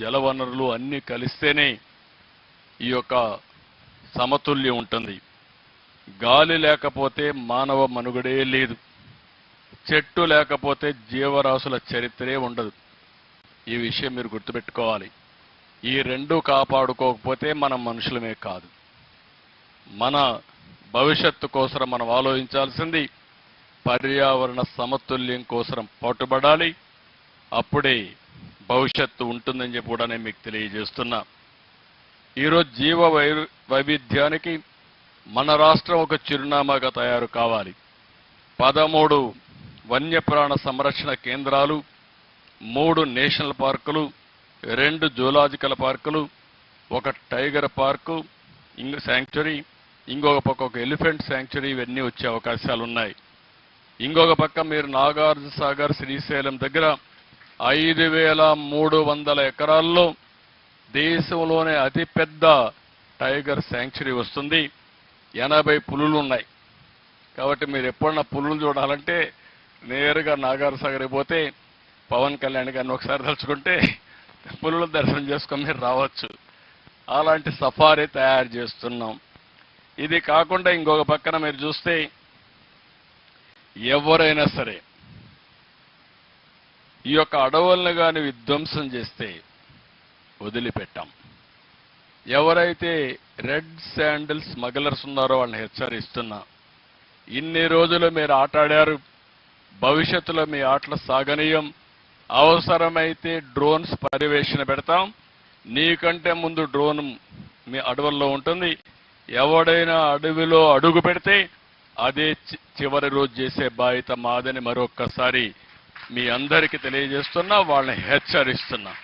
జలవనరులు అన్నీ కలిస్తేనే ఈ యొక్క సమతుల్యం ఉంటుంది. గాలి లేకపోతే మానవ మనుగడే లేదు. చెట్టు లేకపోతే జీవరాశుల చరిత్రే ఉండదు. ఈ విషయం మీరు గుర్తుపెట్టుకోవాలి. ఈ రెండు కాపాడుకోకపోతే మనం మనుషులమే కాదు. మన భవిష్యత్తు కోసం మనం ఆలోచించాల్సింది పర్యావరణ సమతుల్యం కోసం పట్టుబడాలి. అప్పుడే భవిష్యత్తు ఉంటుందని చెప్పి కూడా నేను మీకు తెలియజేస్తున్నా. ఈరోజు జీవ వై వైవిధ్యానికి మన రాష్ట్రం ఒక చిరునామాగా తయారు కావాలి. పదమూడు వన్యప్రాణ సంరక్షణ కేంద్రాలు మూడు నేషనల్ పార్కులు రెండు జూలాజికల్ పార్కులు ఒక టైగర్ పార్కు ఇంక శాంక్చురీ ఇంకొక పక్క ఒక ఎలిఫెంట్ శాంక్చురీ ఇవన్నీ వచ్చే అవకాశాలు ఉన్నాయి ఇంకొక పక్క మీరు నాగార్జున సాగర్ శ్రీశైలం దగ్గర ఐదు వేల మూడు వందల ఎకరాల్లో దేశంలోనే అతిపెద్ద టైగర్ శాంక్చురీ వస్తుంది. ఎనభై పులులు ఉన్నాయి కాబట్టి మీరు ఎప్పుడన్నా పులులు చూడాలంటే నేరుగా నాగార్ సాగర్ పోతే పవన్ కళ్యాణ్ గారిని ఒకసారి తలుచుకుంటే పులుల దర్శనం చేసుకొని మీరు రావచ్చు. అలాంటి సఫారీ తయారు చేస్తున్నాం. ఇది కాకుండా ఇంకొక పక్కన మీరు చూస్తే ఎవరైనా సరే ఈ యొక్క అడవులను కానీ విధ్వంసం చేస్తే వదిలిపెట్టాం. ఎవరైతే రెడ్ శాండిల్ స్మగ్లర్స్ ఉన్నారో వాళ్ళని హెచ్చరిస్తున్నా ఇన్ని రోజులు మీరు ఆటాడారు భవిష్యత్తులో మీ ఆటలు సాగనీయం అవసరమైతే డ్రోన్స్ పర్యవేక్షణ పెడతాం నీకంటే ముందు డ్రోన్ మీ అడవుల్లో ఉంటుంది ఎవడైనా అడవిలో అడుగు పెడితే అదే చి- చివరి రోజు చేసే బాధ్యత మాదని మరొక్కసారి మీ అందరికీ తెలియజేస్తున్నా వాళ్ళని హెచ్చరిస్తున్నా.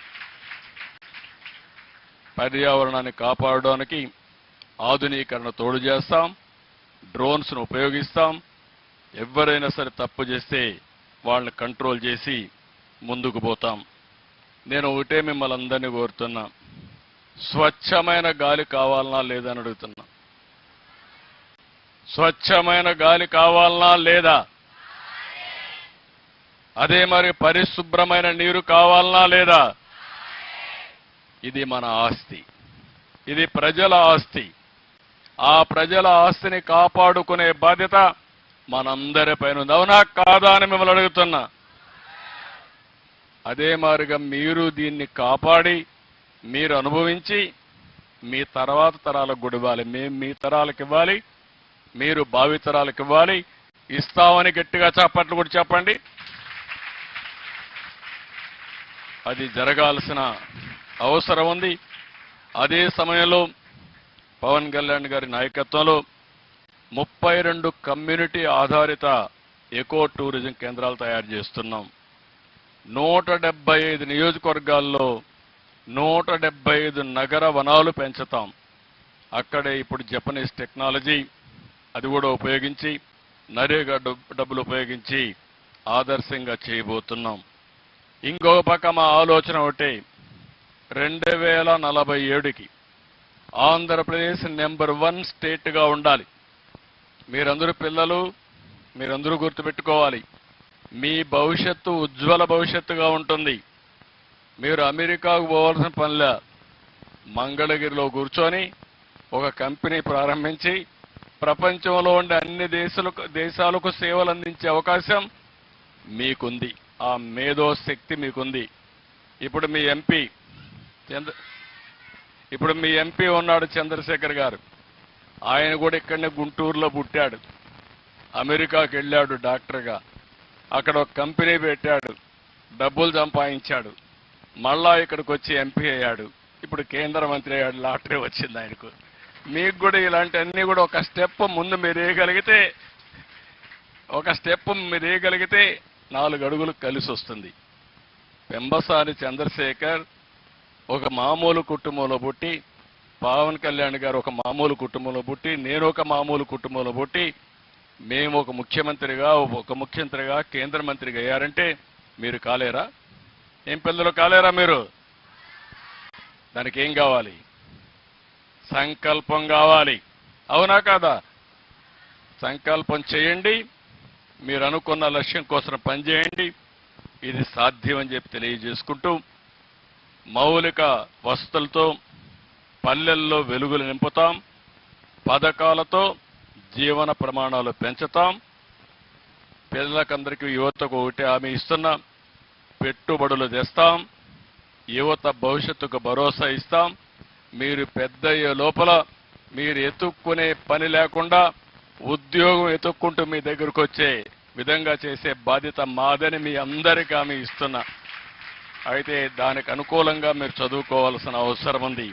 పర్యావరణాన్ని కాపాడడానికి ఆధునీకరణ తోడు చేస్తాం డ్రోన్స్ను ఉపయోగిస్తాం ఎవరైనా సరే తప్పు చేస్తే వాళ్ళని కంట్రోల్ చేసి ముందుకు పోతాం. నేను ఒకటే మిమ్మల్ని అందరినీ కోరుతున్నా స్వచ్ఛమైన గాలి కావాలనా లేదా అని అడుగుతున్నా. స్వచ్ఛమైన గాలి కావాలనా లేదా అదే మరి పరిశుభ్రమైన నీరు కావాలనా లేదా? ఇది మన ఆస్తి. ఇది ప్రజల ఆస్తి. ఆ ప్రజల ఆస్తిని కాపాడుకునే బాధ్యత మనందరిపైన ఉంది. అవునా? కాదా అని మిమ్మల్ని అడుగుతున్నా. అదే మారుగా మీరు దీన్ని కాపాడి మీరు అనుభవించి మీ తర్వాత తరాలకు కూడా ఇవ్వాలి. మేము మీ తరాలకు ఇవ్వాలి. మీరు భావి తరాలకు ఇవ్వాలి. ఇస్తామని గట్టిగా చప్పట్లు కూడా చెప్పండి. అది జరగాల్సిన అవసరం ఉంది. అదే సమయంలో పవన్ కళ్యాణ్ గారి నాయకత్వంలో ముప్పై రెండు కమ్యూనిటీ ఆధారిత ఎకో టూరిజం కేంద్రాలు తయారు చేస్తున్నాం. నూట డెబ్బై ఐదు నియోజకవర్గాల్లో నూట డెబ్బై ఐదు నగర వనాలు పెంచుతాం. అక్కడే ఇప్పుడు జపనీస్ టెక్నాలజీ అది కూడా ఉపయోగించి నరేగా డబ్బులు ఉపయోగించి ఆదర్శంగా చేయబోతున్నాం. ఇంకొక పక్క మా ఆలోచన ఒకటి. రెండు వేల నలభై ఏడుకి ఆంధ్రప్రదేశ్ నెంబర్ వన్ స్టేట్గా ఉండాలి. మీరందరూ పిల్లలు మీరందరూ గుర్తుపెట్టుకోవాలి. మీ భవిష్యత్తు ఉజ్వల భవిష్యత్తుగా ఉంటుంది. మీరు అమెరికాకు పోవాల్సిన పనిలే. మంగళగిరిలో కూర్చొని ఒక కంపెనీ ప్రారంభించి ప్రపంచంలో ఉండే అన్ని దేశాలకు దేశాలకు సేవలు అందించే అవకాశం మీకుంది. ఆ మేధో శక్తి మీకుంది. ఇప్పుడు మీ ఎంపీ చంద్ర ఇప్పుడు మీ ఎంపీ ఉన్నాడు చంద్రశేఖర్ గారు. ఆయన కూడా ఇక్కడనే గుంటూరులో పుట్టాడు. అమెరికాకి వెళ్ళాడు డాక్టర్గా. అక్కడ ఒక కంపెనీ పెట్టాడు. డబ్బులు సంపాదించాడు. మళ్ళా ఇక్కడికి వచ్చి ఎంపీ అయ్యాడు. ఇప్పుడు కేంద్ర మంత్రి అయ్యాడు. లాటరీ వచ్చింది ఆయనకు. మీకు కూడా ఇలాంటివన్నీ కూడా ఒక స్టెప్ ముందు మీరు వేయగలిగితే ఒక స్టెప్ మీరు వేయగలిగితే నాలుగు అడుగులు కలిసి వస్తుంది. పెంబసాని చంద్రశేఖర్ ఒక మామూలు కుటుంబంలో పుట్టి పవన్ కళ్యాణ్ గారు ఒక మామూలు కుటుంబంలో పుట్టి నేను ఒక మామూలు కుటుంబంలో పుట్టి మేము ఒక ముఖ్యమంత్రిగా ఒక ముఖ్యమంత్రిగా కేంద్ర మంత్రిగా అయ్యారంటే మీరు కాలేరా? ఏం పిల్లలు కాలేరా మీరు? దానికి ఏం కావాలి? సంకల్పం కావాలి. అవునా కాదా? సంకల్పం చేయండి. మీరు అనుకున్న లక్ష్యం కోసం పనిచేయండి. ఇది సాధ్యం అని చెప్పి తెలియజేసుకుంటూ మౌలిక వసతులతో పల్లెల్లో వెలుగులు నింపుతాం. పథకాలతో జీవన ప్రమాణాలు పెంచుతాం. పిల్లలకందరికీ యువతకు ఒకటి హామీ ఇస్తున్నాం పెట్టుబడులు తెస్తాం. యువత భవిష్యత్తుకు భరోసా ఇస్తాం. మీరు పెద్దయ్యే లోపల మీరు ఎత్తుక్కునే పని లేకుండా ఉద్యోగం ఎతుక్కుంటూ మీ దగ్గరకు వచ్చే విధంగా చేసే బాధ్యత మాదని మీ అందరికీ ఆమె ఇస్తున్నా. అయితే దానికి అనుకూలంగా మీరు చదువుకోవాల్సిన అవసరం ఉంది.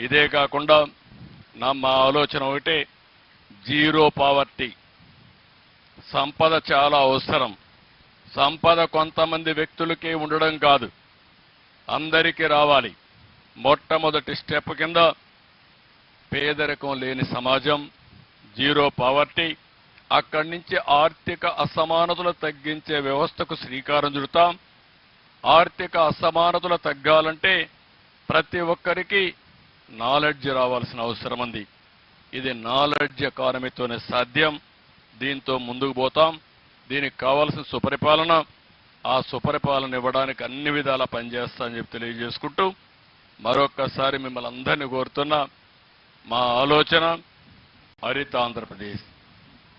ఇదే కాకుండా నా మా ఆలోచన ఒకటే జీరో పావర్టీ. సంపద చాలా అవసరం. సంపద కొంతమంది వ్యక్తులకే ఉండడం కాదు అందరికీ రావాలి. మొట్టమొదటి స్టెప్ కింద పేదరికం లేని సమాజం జీరో పావర్టీ. అక్కడి నుంచి ఆర్థిక అసమానతలు తగ్గించే వ్యవస్థకు శ్రీకారం చుడతాం. ఆర్థిక అసమానతలు తగ్గాలంటే ప్రతి ఒక్కరికి నాలెడ్జ్ రావాల్సిన అవసరం ఉంది. ఇది నాలెడ్జ్ ఎకానమీతోనే సాధ్యం. దీంతో ముందుకు పోతాం. దీనికి కావాల్సిన సుపరిపాలన ఆ సుపరిపాలన ఇవ్వడానికి అన్ని విధాలా పనిచేస్తా అని చెప్పి తెలియజేసుకుంటూ మరొక్కసారి మిమ్మల్ని అందరినీ కోరుతున్నా మా ఆలోచన హరిత ఆంధ్రప్రదేశ్.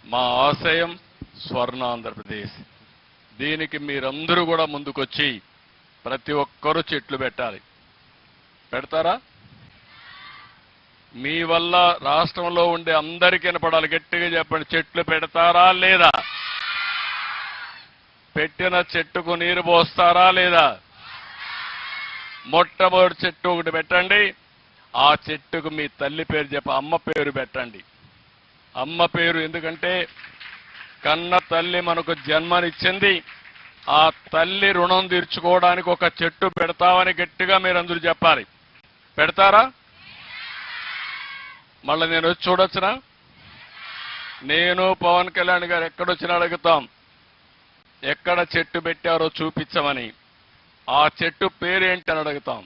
మా ఆశయం స్వర్ణ ఆంధ్రప్రదేశ్ దీనికి మీరందరూ కూడా ముందుకొచ్చి ప్రతి ఒక్కరూ చెట్లు పెట్టాలి. పెడతారా? మీ వల్ల రాష్ట్రంలో ఉండే అందరికీ వినపడాలి. గట్టిగా చెప్పండి. చెట్లు పెడతారా లేదా? పెట్టిన చెట్టుకు నీరు పోస్తారా లేదా? మొట్టమొదటి చెట్టు ఒకటి పెట్టండి. ఆ చెట్టుకు మీ తల్లి పేరు చెప్ప అమ్మ పేరు పెట్టండి. అమ్మ పేరు ఎందుకంటే కన్న తల్లి మనకు జన్మనిచ్చింది. ఆ తల్లి రుణం తీర్చుకోవడానికి ఒక చెట్టు పెడతామని గట్టిగా మీరు అందరూ చెప్పాలి. పెడతారా? మళ్ళీ నేను వచ్చి చూడొచ్చునా? నేను పవన్ కళ్యాణ్ గారు ఎక్కడొచ్చినా అడుగుతాం. ఎక్కడ చెట్టు పెట్టారో చూపించమని. ఆ చెట్టు పేరేంటి అని అడుగుతాం.